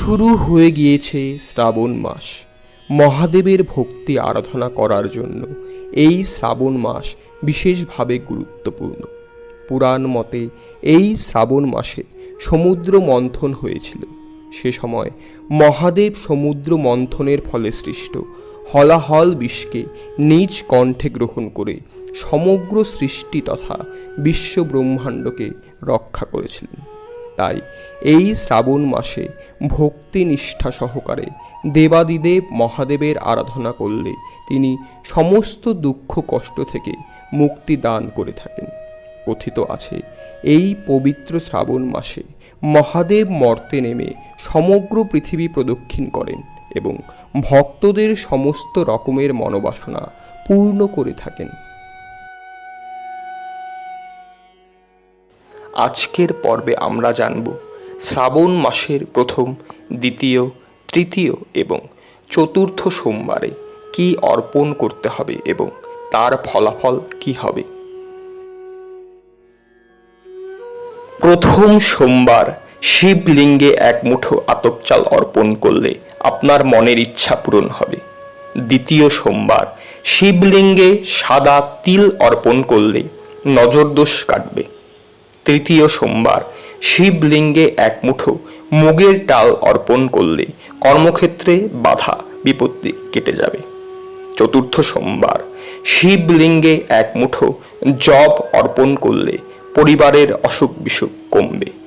শুরু হয়ে গিয়েছে শ্রাবণ মাস। মহাদেবের ভক্তি আরাধনা করার জন্য এই শ্রাবণ মাস বিশেষভাবে গুরুত্বপূর্ণ। পুরাণ মতে এই শ্রাবণ মাসে সমুদ্র মন্থন হয়েছিল। সে সময় মহাদেব সমুদ্র মন্থনের ফলে সৃষ্ট হলাহল বিষকে নিজ কণ্ঠে গ্রহণ করে সমগ্র সৃষ্টি তথা বিশ্ব ব্রহ্মাণ্ডকে রক্ষা করেছিলেন। তাই এই শ্রাবণ মাসে ভক্তি নিষ্ঠা সহকারে দেবাদিদেব মহাদেবের আরাধনা করলে তিনি সমস্ত দুঃখ কষ্ট থেকে মুক্তি দান করে থাকেন। কথিত আছে, এই পবিত্র শ্রাবণ মাসে মহাদেব মর্তে নেমে সমগ্র পৃথিবী প্রদক্ষিণ করেন এবং ভক্তদের সমস্ত রকমের মনোবাসনা পূর্ণ করে থাকেন। আজকের পর্বে আমরা জানব শ্রাবণ মাসের প্রথম, দ্বিতীয়, তৃতীয় এবং চতুর্থ সোমবারে কি অর্পণ করতে হবে এবং তার ফলাফল কি হবে। প্রথম সোমবার শিবলিঙ্গে এক মুঠো আতপ চাল অর্পণ করলে আপনার মনের ইচ্ছা পূরণ হবে। দ্বিতীয় সোমবার শিবলিঙ্গে সাদা তিল অর্পণ করলে নজরদোষ কাটবে। তৃতীয় সোমবার শিবলিঙ্গে এক মুঠো মুগের ডাল অর্পণ করলে কর্মক্ষেত্রে বাধা, বিপত্তি কেটে যাবে। চতুর্থ সোমবার শিবলিঙ্গে এক মুঠো জব অর্পণ করলে পরিবারের অসুখ বিসুখ কমবে।